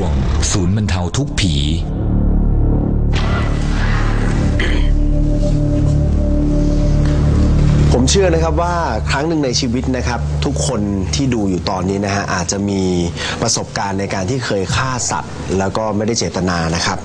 วง ศูนย์บรรเทาทุกข์ผี ผมเชื่อนะครับว่าครั้งหนึ่งในชีวิตนะครับ ทุกคนที่ดูอยู่ตอนนี้นะฮะอาจจะมีประสบการณ์ในการที่เคยฆ่าสัตว์ แล้วก็ไม่ได้เจตนานะครับ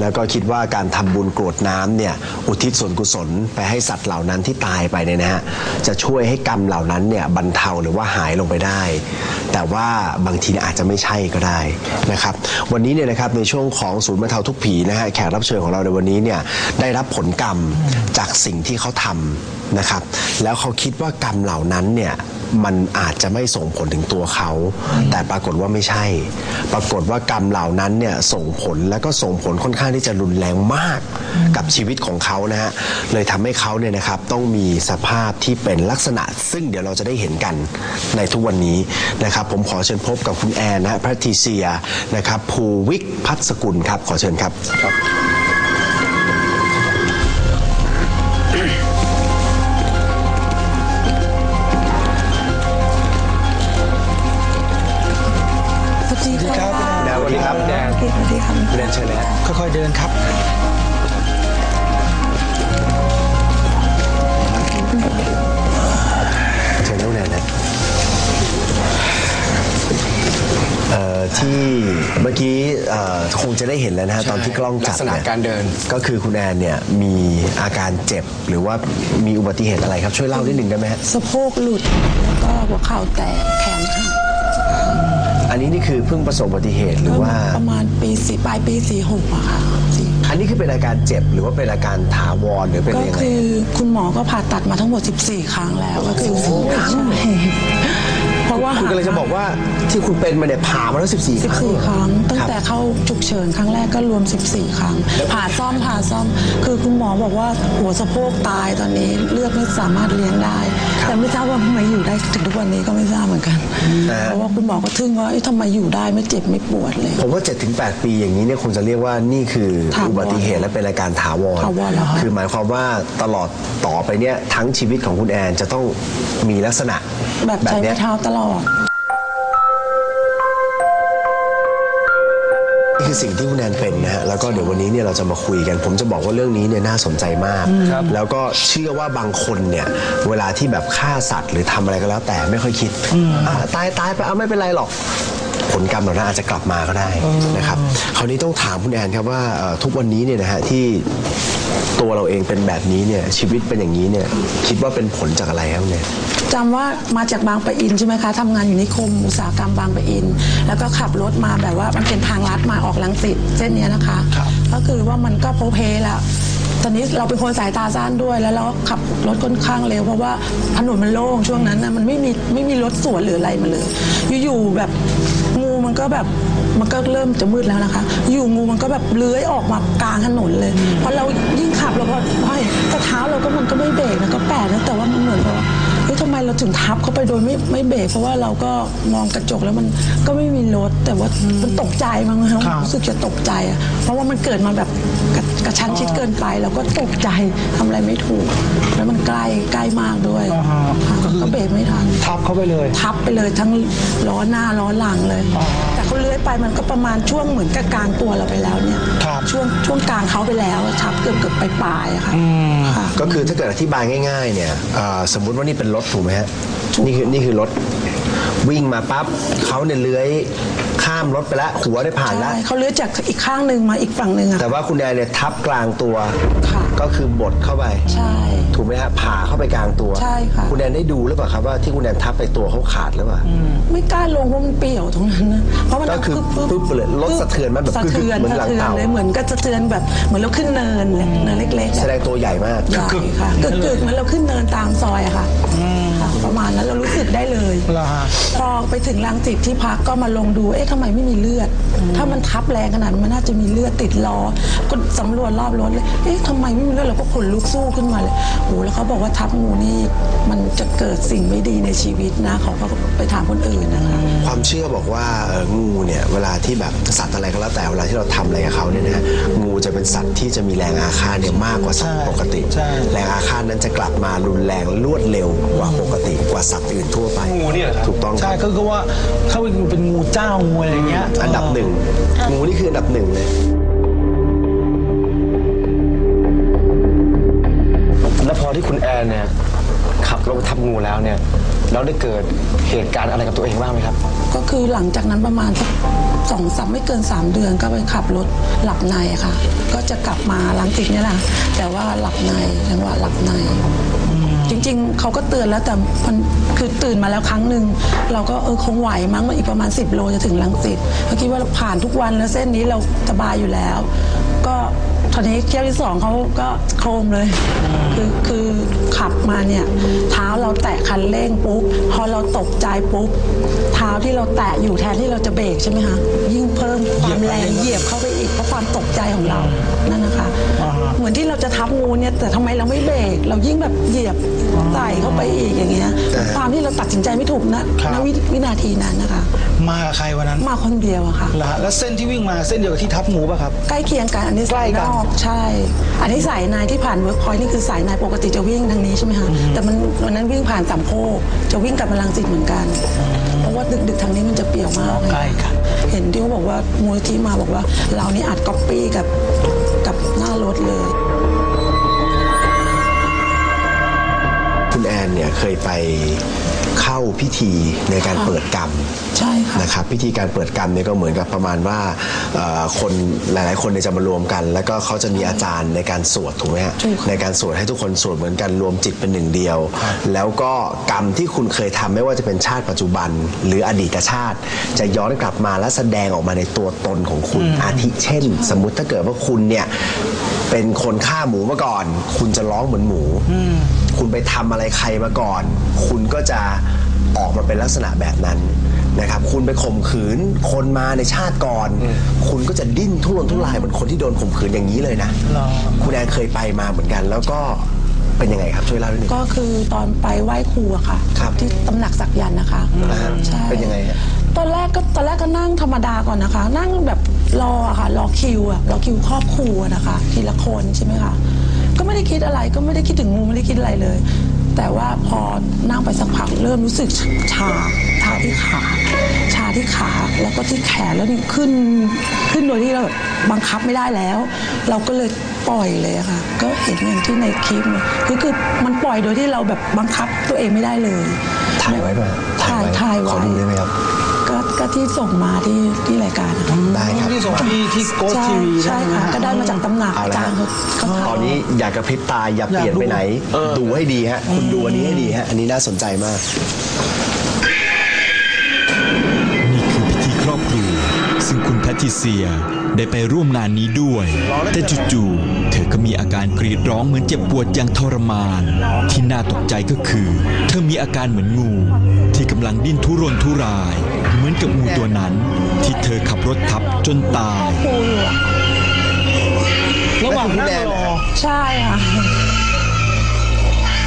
แล้วก็คิดว่าการทำบุญกรวดน้ำเนี่ยอุทิศส่วนกุศลไปให้สัตว์เหล่านั้นที่ตายไปเนี่ยนะฮะจะช่วยให้กรรมเหล่านั้นเนี่ยบรรเทาหรือว่าหายลงไปได้ แต่ว่าบางทีอาจจะไม่ใช่ก็ได้นะครับ วันนี้เนี่ยนะครับในช่วงของศูนย์บรรเทาทุกข์ผีนะฮะแขกรับเชิญของเราในวันนี้เนี่ยได้รับผลกรรมจากสิ่งที่เขาทำนะครับ แล้วเขาคิดว่ากรรมเหล่านั้นเนี่ย มันอาจจะไม่ส่งผลถึงตัวเขา แต่ปรากฏว่าไม่ใช่ ปรากฏว่ากรรมเหล่านั้นเนี่ยส่งผลแล้วก็ส่งผลค่อนข้างที่จะรุนแรงมากกับชีวิตของเขานะฮะเลยทำให้เขาเนี่ยนะครับต้องมีสภาพที่เป็นลักษณะ ซึ่งเดี๋ยวเราจะได้เห็นกันในทุกวันนี้นะครับ ผมขอเชิญพบกับคุณแอนนะฮะแพทริเซียนะครับภูวิกพัฒสกุลครับขอเชิญครับ เรียนเชิญเลยฮะค่อยๆเดินครับ เชิญน้องแนนนะเอ่อที่เมื่อกี้เอ่อคงจะได้เห็นแล้วนะฮะตอนที่กล้องจับลักษณะเนี่ยการเดิน ก็คือคุณแอนเนี่ยมีอาการเจ็บหรือว่ามีอุบัติเหตุอะไรครับช่วยเล่านิดหนึ่งได้ไหมฮะ สะโพกหลุดแล้วก็หัวเข่าแตกแขนหักอั นนี้นี่คือเพิ่งประสบอุบัติเหตุหรือว่า ประมาณปีสี่ปลายปีสี่หกอะค่ะสี่อันนี้คือเป็นอาการเจ็บหรือว่าเป็นอาการถาวรหรือเป็นก็ยังไงคือคุณหมอก็ผ่าตัดมาทั้งหมด 14 ครั้งแล้วก็คือใช่เพราะว่าคุณกำลังจะบอกว่าที่คุณเป็นมาเนี่ยผ่ามาแล้ว14 ครั้ง 14 ครั้ง ตั้งแต่ครับเข้าฉุกเฉินครั้งแรกก็รวม 14 ครั้ง ผ่าซ่อมผ่าซ่อม คือคุณหมอบอกว่าหัวสะโพกตายตอนนี้เลือดไม่สามารถเลี้ยงได้ แต่ไม่ทราบว่าทำไมอยู่ได้ถึงทุกวันนี้ก็ไม่ทราบเหมือนกัน เพราะว่าคุณหมอก็ทึ่งว่าเอ๊ะทำไมอยู่ได้ไม่เจ็บไม่ปวดเลย ผมว่า 7-8 ปีอย่างนี้เนี่ยคงจะเรียกว่านี่คือถาวรอุบัติเหตุและเป็นอาการถาวรถาวรเหรอคะคือหมายความว่าตลอดต่อไปเนี่ยทั้งชีวิตของคุณแอนจะต้องมีลักษณะแบบใช้เนี้ไม้ยเท้าตลอดนี่คือสิ่งที่คุณแอนเป็นนะฮะ แล้วก็เดี๋ยววันนี้เนี่ยเราจะมาคุยกัน ผมจะบอกว่าเรื่องนี้เนี่ยน่าสนใจมาก แล้วก็เชื่อว่าบางคนเนี่ย เวลาที่แบบฆ่าสัตว์หรือทำอะไรก็แล้วแต่ไม่ค่อยคิดอ่าตายตายไปเอาไม่เป็นไรหรอก ผลกรรมเหล่านั้นอาจจะกลับมาก็ได้นะครับ คราวนี้ต้องถามคุณแอนครับว่าเอ่อทุกวันนี้เนี่ยนะฮะที่ ตัวเราเองเป็นแบบนี้เนี่ยชีวิตเป็นอย่างนี้เนี่ยคิดว่าเป็นผลจากอะไรครับเนี่ย จำว่ามาจากบางปะอินใช่ไหมคะทำงานอยู่นิคมอุตสาหกรรมบางปะอิน แล้วก็ขับรถมาแบบว่ามันเป็นทางลัดมาออกลังสิตเส้นเนี้ยนะคะก็คือว่ามันก็โพเพแล้วตอนนี้เราเป็นคนสายตาสั้นด้วย แล้วเราก็ขับรถค่อนข้างเร็วเพราะว่าถนนมันโล่งช่วงนั้นนะมันไม่มีไม่มีรถสวนหรืออะไรมาเลย อยู่ๆแบบงูมันก็แบบ มันก็เริ่มจะมืดแล้วนะคะ อยู่งูมันก็แบบเลื้อยออกมากลางถนนเลยพอเรายิ่งขับเราก็เฮ้ยแต่เท้าเราก็มันก็ไม่เบรกนะก็แปลกนะแต่ว่ามันเหมือนกับว่าเฮ้ยทำไมเราถึงทับเขาไปโดยไม่ไม่เบรกเพราะว่าเราก็มองกระจกแล้วมันก็ไม่มีรถแต่ว่ามันตกใจมั้งคะรู้สึกจะตกใจอะเพราะว่ามันเกิดมาแบบกระกระชั้นชิดเกินไปเราก็ตกใจทำอะไรไม่ถูก แล้วมันใกล้ใกล้มากด้วย ทันทับเข้าไปเลย ทับไปเลยทั้งล้อหน้าล้อหลังเลยแต่เขาเลื้อยไปมันก็ประมาณช่วงเหมือนกับกลางตัวเราไปแล้วเนี่ยครับ ช่วงช่วงกลางเขาไปแล้วอะทับเกือบเกือบไปปลายๆอะค่ะค่ะ ก็คือถ้าเกิดอธิบายง่าย ๆ เนี่ยเอ่อสมมุติว่านี่เป็นรถถูกไหมฮะ นี่คือนี่คือรถ วิ่งมาปั๊บเขาเนี่ยเลื้อยข้ามรถไปแล้วหัวได้ผ่านแล้ว ใช่เขาเลื้อยจากอีกข้างหนึ่งมาอีกฝั่งหนึ่งอะแต่ว่าคุณแดนเนี่ยทับกลางตัว ค่ะ ก็คือบดเข้าไป ใช่ ถูกไหมฮะผ่าเข้าไปกลางตัวใช่ค่ะคุณแดนได้ดูหรือเปล่าครับว่าที่คุณแดนทับไปตัวเขาขาดหรือเปล่า ไม่กล้าลงเพราะมันเปรี่ยวตรงนั้นนะเพราะมันก็คือปึ๊ปึ๊บเลยรถสะเทือนมันแบบสะเทือนเหมือนหลัสะงเทือนเต่า เลยเหมือนก็สะเทือนแบบเหมือนเราขึ้นเนินเลยเนินเล็กๆแสอะดงตัวใหญ่มาก ใหญ่ค่ะกึกกึกๆเหมือนเราขึ้นเนินตามซอยอะค่ะค่ะ ประมาณนั้นเรารู้สึกได้เลย เหรอฮะ พอไปถึงรังจิตที่พักก็มาลงดู เอ๊ะทำไมไม่มีเลือด ถ้ามันทับแรงขนาดนั้นมันน่าจะมีเลือดติดล้อ ก็สำรวจรอบรถเลย เอ๊ะทำไมไม่มีเลือดเราก็ขนลุกสู้ขึ้นมาเลยโอ้แล้วเขาบอกว่าทับงูนี่มันจะเกิดสิ่งไม่ดีในชีวิตนะเขาก็ไปถามคนอื่นนะคะ ความเชื่อบอกว่าเอ่องูเนี่ยเวลาที่แบบสัตว์อะไรก็แล้วแต่เวลาที่เราทำอะไรกับเขาเนี่ยนะฮะงูจะเป็นสัตว์ที่จะมีแรงอาฆาตเนี่ยมากกว่าสัตว์ใช่ปกติ ใช่ แรงอาฆาตนั้นจะกลับมารุนแรงรวดเร็วกว่าปกติกว่าสัตว์อื่นทั่วไปงูเนี่ยเหรอครับถูกต้องคใช่รับก็คือว่าเข้าไปดูเป็นงูเจ้างูอะไรอย่างเงี้ยอันดับหนึ่งงูนี่คืออันดับหนึ่งเลย แล้วพอที่คุณแอนเนี่ยขับรถไปทับงูแล้วเนี่ยแล้วได้เกิดเหตุการณ์อะไรกับตัวเองบ้างไหมครับ ก็คือหลังจากนั้นประมาณสักสองสามไม่เกิน 3 เดือนก็ไปขับรถหลับในอะค่ะ ก็จะกลับมาล้างติดเนี่ยแหละแต่ว่าหลับในจังหวะหลับใน จริง ๆ เขาก็เตือนแล้วแต่มันคือตื่นมาแล้วครั้งหนึ่งเราก็เออคงไหวมั้งอีกประมาณ 10 โลจะถึงลังสิตเขาคิดว่าผ่านทุกวันแล้วเส้นนี้เราสบายอยู่แล้ว ก็ตอนนี้เที่ยวที่สองเขาก็โครมเลย คือคือขับมาเนี่ย เท้าเราแตะคันเร่งปุ๊บพอเราตกใจปุ๊บเท้าที่เราแตะอยู่แทนที่เราจะเบรกใช่ไหมคะยิ่งเพิ่มความแรงเหยียบเข้าไปอีกเพราะความตกใจของเรา นั่นนะคะ เหมือนที่เราจะทับงูเนี่ยแต่ทำไมเราไม่เบรกเรายิ่งแบบเหยียบใส่เข้าไปอีกอย่างเงี้ยความที่เราตัดสินใจไม่ถูกนะครับณวิวินาทีนั้นนะคะ มากับใครวันนั้น มาคนเดียวอะค่ะเหรอฮะแล้วเส้นที่วิ่งมาเส้นเดียวกับที่ทับงูป่ะครับใกล้เคียงกันอันนี้ใกล้สายกันนอกใช่ อันนี้สายในที่ผ่านเวิร์กพอยต์นี่คือสายในปกติจะวิ่งทางนี้ใช่ไหมคะแต่มันวันนั้นวิ่งผ่านสามโคกจะวิ่งกลับมาลังสิตเหมือนกัน เพราะว่าดึกๆทางนี้มันจะเปลี่ยวมากเลยใกล้กัน เห็นที่เขาบอกว่ามูลที่มาบอกว่าเรานี่อัดก๊อปปี้กับกับหน้ารถเลย เนี่ยเคยไปเข้าพิธีในการเปิดกรรมใช่ค่ะนะครับพิธีการเปิดกรรมเนี่ยก็เหมือนกับประมาณว่าเอ่อคนหลาย ๆ คนเนี่ยจะมารวมกัน แล้วก็เขาจะมีอาจารย์ในการสวดถูกไหมฮะถูกค่ะ ในการสวดให้ทุกคนสวดเหมือนกันรวมจิตเป็นหนึ่งเดียว แล้วก็กรรมที่คุณเคยทำไม่ว่าจะเป็นชาติปัจจุบัน หรืออดีตชาติ จะย้อนกลับมาและแสดงออกมาในตัวตนของคุณอาทิเช่น สมมุติถ้าเกิดว่าคุณเนี่ยเป็นคนฆ่าหมูมาก่อน คุณจะร้องเหมือนหมู คุณไปทำอะไรใครมาก่อน คุณก็จะออกมาเป็นลักษณะแบบนั้นนะครับ คุณไปข่มขืนคนมาในชาติก่อน คุณก็จะดิ้นทุรนทุรายเหมือนคนที่โดนข่มขืนอย่างนี้เลยนะหรอคุณแอนเคยไปมาเหมือนกัน แล้วก็เป็นยังไงครับช่วยเล่านิดนึงก็คือตอนไปไหว้ครูอะค่ะครับที่ตำหนักสักยันต์นะคะอ่าใช่เป็นยังไงฮะตอนแรกก็ตอนแรกก็นั่งธรรมดาก่อนนะคะ นั่งแบบรออะค่ะรอคิวอะรอคิวครอบครัวนะคะ ทีละคนใช่ไหมคะ ก็ไม่ได้คิดอะไรก็ไม่ได้คิดถึงงูไม่ได้คิดอะไรเลย แต่ว่าพอนั่งไปสักพักเริ่มรู้สึกชาชาที่ขา ชาที่ขาแล้วก็ที่แขนแล้วนี่ขึ้นขึ้นโดยที่เราแบบบังคับไม่ได้แล้ว เราก็เลยปล่อยเลยอะค่ะ ก็เห็นอย่างที่ในคลิปเนี่ยคือคือมันปล่อยโดยที่เราแบบบังคับตัวเองไม่ได้เลยถ่ายไว้ป่ะถ่ายถ่ายไว้ขอดูได้ไหมครับ ก็ก็ที่ส่งมาที่ที่รายการนะคะได้ครับ ที่ส่งที่ที่โกสใช่ทีวีใช่ค่ะ ก็ได้มาจากตำหนักเอาอาละจารย์เขาเขาตอนนี้อยากกระพริบตาอย่าเปลี่ยนไปไหน ดูให้ดีฮะ คุณดูอันนี้ให้ดีฮะ อันนี้น่าสนใจมาก ทริเซียได้ไปร่วมงานนี้ด้วย แต่จู่ๆ เธอก็มีอาการกรีดร้องเหมือนเจ็บปวดอย่างทรมาน ที่น่าตกใจก็คือ เธอมีอาการเหมือนงู ที่กำลังดิ้นทุรนทุราย เหมือนกับงูตัวนั้น ที่เธอขับรถทับจนตายครูอยู่อะระหว่างนั่งรอใช่ค่ะ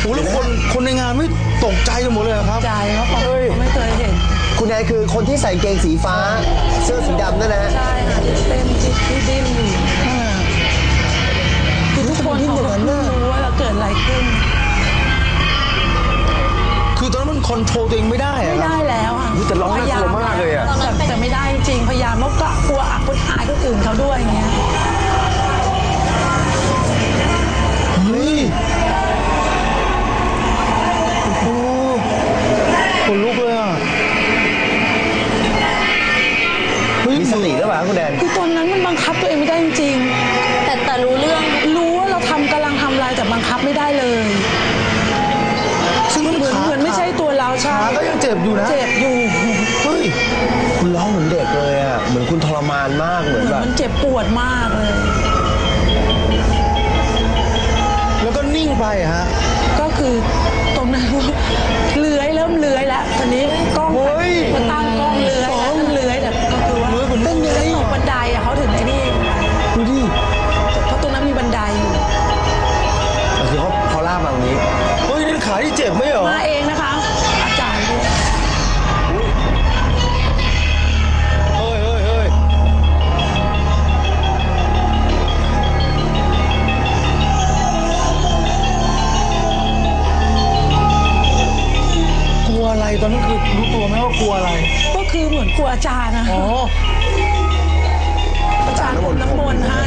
โอ้แล้วคนคนในงานไม่ตกใจกันหมดเลยเหรอครับ ใจเพราะเขาเขาไม่เคยเห็น คุณแอนคือคนที่ใส่เกงสีฟ้า เสื้อสีดำนั่นนะฮะใช่ค่ะเต้นที่ที่ดิ้นอยู่คือทุกคนเขาก็เพิ่งรู้ว่าเราเกิดอะไรขึ้น คือตอนนั้นมันคอนโทรลตัวเองไม่ได้อะไม่ครับ ได้แล้วอะแต่ร้องน่ากลัวมากเลยอะ แต่แต่ไม่ได้จริงๆพยายามแล้วก็กลัวอับคนอายคนอื่นเขาด้วยอย่างเงี้ย ดมากเลย แล้วก็นิ่งไปฮะ อาจารย์นะอ๋ออาจารย์ผมน้ำมนต์ให้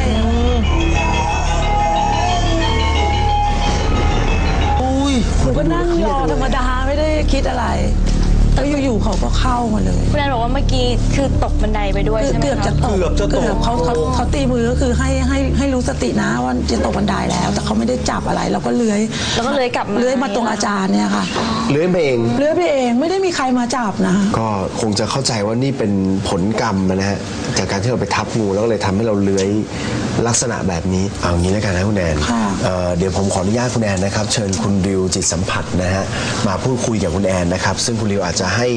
อุ้ยหนูก็นั่งรอธรรมดาไม่ได้คิดอะไร แล้วอยู่ๆเขาก็เข้ามาเลยคุณแอนบอกว่าเมื่อกี้คือตกบันไดไปด้วยคือใช่ไหมเกือบจะคะตกเกือบจะตก เขาเขาเขาตีมือก็คือให้ให้ให้รู้สตินะว่าจะตกบันไดแล้ว แต่เขาไม่ได้จับอะไรเราก็เลื้อยแล้วก็เลยกลับมาเลื้อยมาตรงอาจารย์เนี่ยค่ะเลื้อยไปเอง เลื้อยไปเองไม่ได้มีใครมาจับนะ ก็คงจะเข้าใจว่านี่เป็นผลกรรมนะฮะจากการที่เราไปทับงูแล้วก็เลยทำให้เราเลื้อยลักษณะแบบนี้เอางี้แล้วกันนะคุณแอนค่ะ เอ่อเดี๋ยวผมขออนุญาตคุณแอนนะครับ เชิญคุณริวจิตสัมผัสนะฮะมาพูดคุยกับคุณแอนนะครับ ซึ่งคุณริวอาจจะให้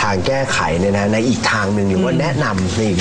ทางแก้ไขเนี่ยนะในอีกทางหนึ่งหรือว่าแนะนำในอีก